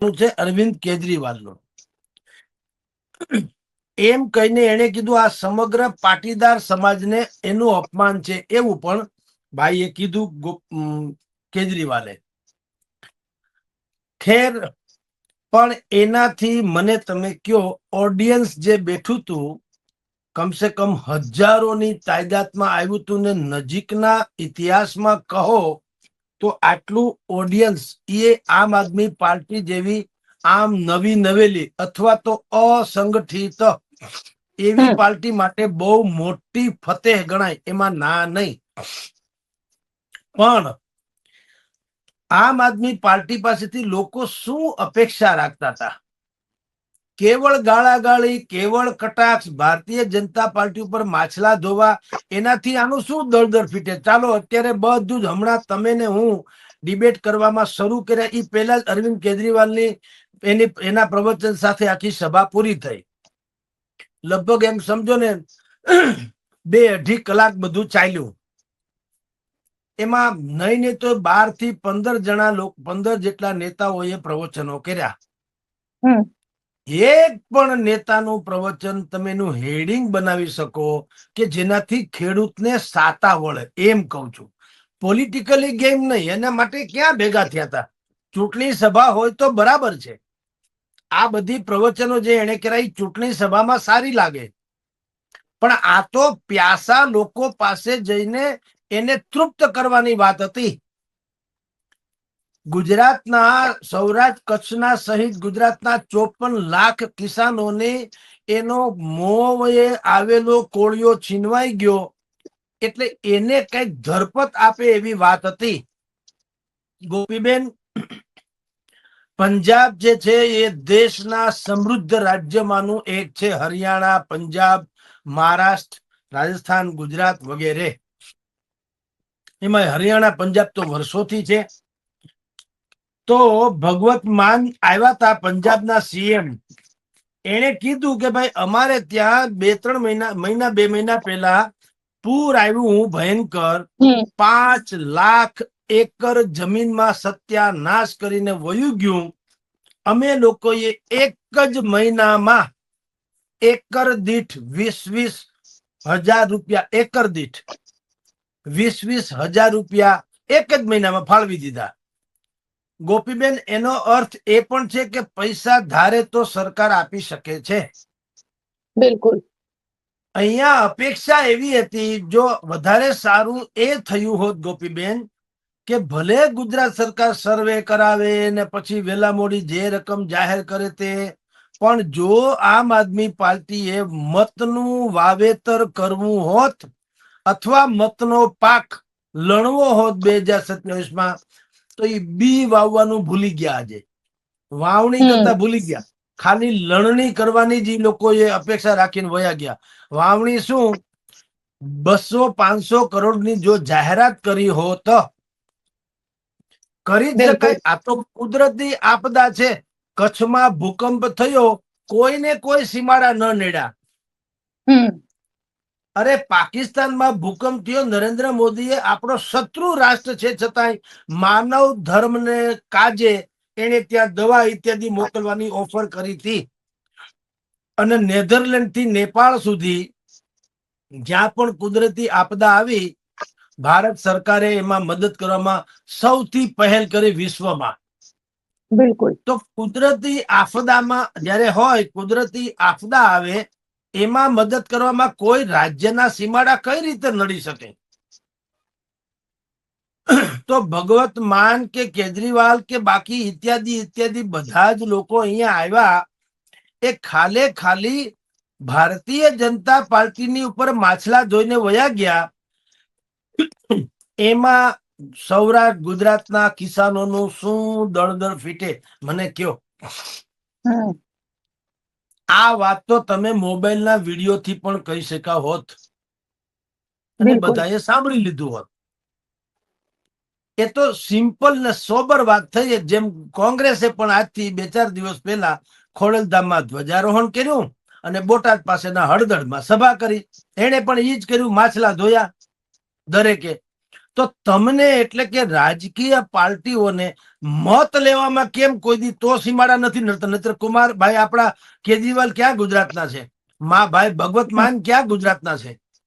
છે અરવિંદ કેજરીવાલનું. એમ કહીને એને કીધું, આ સમગ્ર પાટીદાર સમાજને એનું અપમાન છે. એવું પણ ભાઈએ કીધું કેજરીવાલે. ખેર, પણ એનાથી મને તમે કયો, ઓડિયન્સ જે બેઠું હતું કમસે કમ હજારોની તાદાદમાં આવ્યું હતું ને નજીકના ઇતિહાસમાં કહો તો આટલું ઓડિયન્સ એ આમ આદમી પાર્ટી જેવી આમ નવી નવેલી અથવા તો અસંગઠિત એવી પાર્ટી માટે બહુ મોટી ફતેહ ગણાય એમાં ના નહીં. પણ આમ આદમી પાર્ટી પાસેથી લોકો શું અપેક્ષા રાખતા હતા? કેવળ ગાળાગાળી, કેવળ કટાક્ષ ભારતીય જનતા પાર્ટી ઉપર માછલા ધોવા, એનાથી આનું શું દળદર ફીટે? ચાલો, અત્યારે બધું જ હમણાં તમે ને હું ડિબેટ કરવામાં શરૂ કર્યા. એ પહેલા જ અરવિંદ કેજરીવાલની એની, એના પ્રવચન સાથે આખી સભા પૂરી થઈ. લગભગ એમ સમજો ને, બે અઢી કલાક બધું ચાલ્યું. એમાં નહીં ને તો બારથી પંદર જણા લોકો, પંદર જેટલા નેતાઓએ પ્રવચનો કર્યા. એક પણ નેતાનું પ્રવચન તમે એનું હેડિંગ બનાવી શકો કે જેનાથી ખેડૂતને સાતા વળે, એમ કહું છું. પોલિટિકલી ગેમ નહીં, એના માટે ક્યાં ભેગા થયા હતા? ચૂંટણી સભા હોય તો બરાબર છે. આ બધી પ્રવચનો જે એને કરાઈ, ચૂંટણી સભામાં સારી લાગે. પણ આ તો પ્યાસા લોકો પાસે જઈને એને તૃપ્ત કરવાની વાત હતી. ગુજરાતના સૌરાષ્ટ્ર કચ્છના સહિત ગુજરાતના ચોપન લાખ કિસાનોને એનો મોએ આવેલો કોળિયો છીનવાઈ ગયો. એટલે એને કંઈક ધરપત આપે એવી વાત હતી. ગોપીબેન, પંજાબ જે છે એ દેશના સમૃદ્ધ રાજ્યમાંનું એક છે. હરિયાણા, પંજાબ, મહારાષ્ટ્ર, રાજસ્થાન, ગુજરાત વગેરે. એમાં હરિયાણા, પંજાબ તો વર્ષોથી છે. તો ભગવત માન આવ્યા હતા પંજાબના સીએમ. એને કીધું કે ભાઈ અમારે ત્યાં બે ત્રણ મહિના મહિના બે મહિના પહેલા પૂર આવ્યું હું ભયંકર. પાંચ લાખ એકર જમીનમાં સત્યાનાશ કરીને વયું ગયું. અમે લોકોએ એક જ મહિનામાં એકર દીઠ વીસ વીસ હજાર રૂપિયા એકર દીઠ વીસ વીસ હજાર રૂપિયા એક જ મહિનામાં ફાળવી દીધા. ગોપીબેન એનો અર્થ એ પણ છે કે પૈસા ધારે તો સરકાર આપી શકે છે. બિલકુલ. અહીંયા અપેક્ષા એવી હતી જો વધારે સારું એ થયું હોત ગોપીબેન કે ભલે ગુજરાત સરકાર સર્વે કરાવે ને પછી વેલા મોડી જે રકમ જાહેર કરે તે પણ જો આમ આદમી પાર્ટીએ મતનું વાવેતર કરવું હોત અથવા મતનો પાક લણવો હોત બે હજાર સત્યાવીસમાં તો એ બી વાવવાનું ભૂલી ગયા આજે વાવણી કરતા ભૂલી ગયા. ખાલી લણણી કરવાની જ લોકોએ અપેક્ષા રાખીને વયા ગયા. વાવણી શું? બસો પાંચસો કરોડની જો જાહેરાત કરી હોત કરી જ શકાય. આ તો કુદરતી આપદા છે. કચ્છમાં ભૂકંપ થયો કોઈને કોઈ સીમાડા ન નેડ્યા. હમ. અરે પાકિસ્તાનમાં ભૂકંપ થયો. નરેન્દ્ર મોદીએ આપણો શત્રુ રાષ્ટ્ર છે છતાંય માનવ ધર્મને કાજે એને ત્યાં દવા ઇત્યાદિ મોકલવાની ઓફર કરી હતી. અને નેધરલેન્ડથી નેપાળ સુધી જ્યાં પણ કુદરતી આપદા આવી ભારત સરકારે એમાં મદદ કરવામાં સૌથી પહેલ કરી વિશ્વમાં. બિલકુલ. તો કુદરતી આફદામાં જ્યારે હોય કુદરતી આફદા આવે એમાં મદદ કરવામાં કોઈ રાજ્યના સીમાડા કઈ રીતે નડી શકે? તો ભગવત માન કે કેજરીવાલ કે બાકી ઇત્યાદિ ઇત્યાદિ બધા જ લોકો અહીંયા આવ્યા એ ખાલે ખાલી ભારતીય જનતા પાર્ટીની ઉપર માછલા ધોઈને વયા ગયા. એમાં સૌરાષ્ટ્ર, ગુજરાતના કિસાનોનું શું દળદળ ફીટે? મને કયો. આ વાત તો તમે મોબાઈલના વિડીયોથી પણ કહી શકા હોત. અને બધાએ સાંભળી લીધું હોત. એ તો સિમ્પલ ને સોબર વાત થઈ જેમ કોંગ્રેસે પણ આજથી બે ચાર દિવસ પહેલા ખોડલધામમાં ધ્વજારોહણ કર્યું અને બોટાદ પાસેના હળદળમાં સભા કરી. એણે પણ એ જ કર્યું માછલા ધોયા દરેકે. તો તમને એટલે કે રાજકીય પાર્ટીઓને મત લેવામાં કેમ કોઈ દી તો સીમાડા નથી, નહીતર કુમાર ભાઈ આપણા કેજરીવાલ ક્યાં ગુજરાતના છે? મા ભાઈ ભગવત માન ક્યાં ગુજરાતના છે?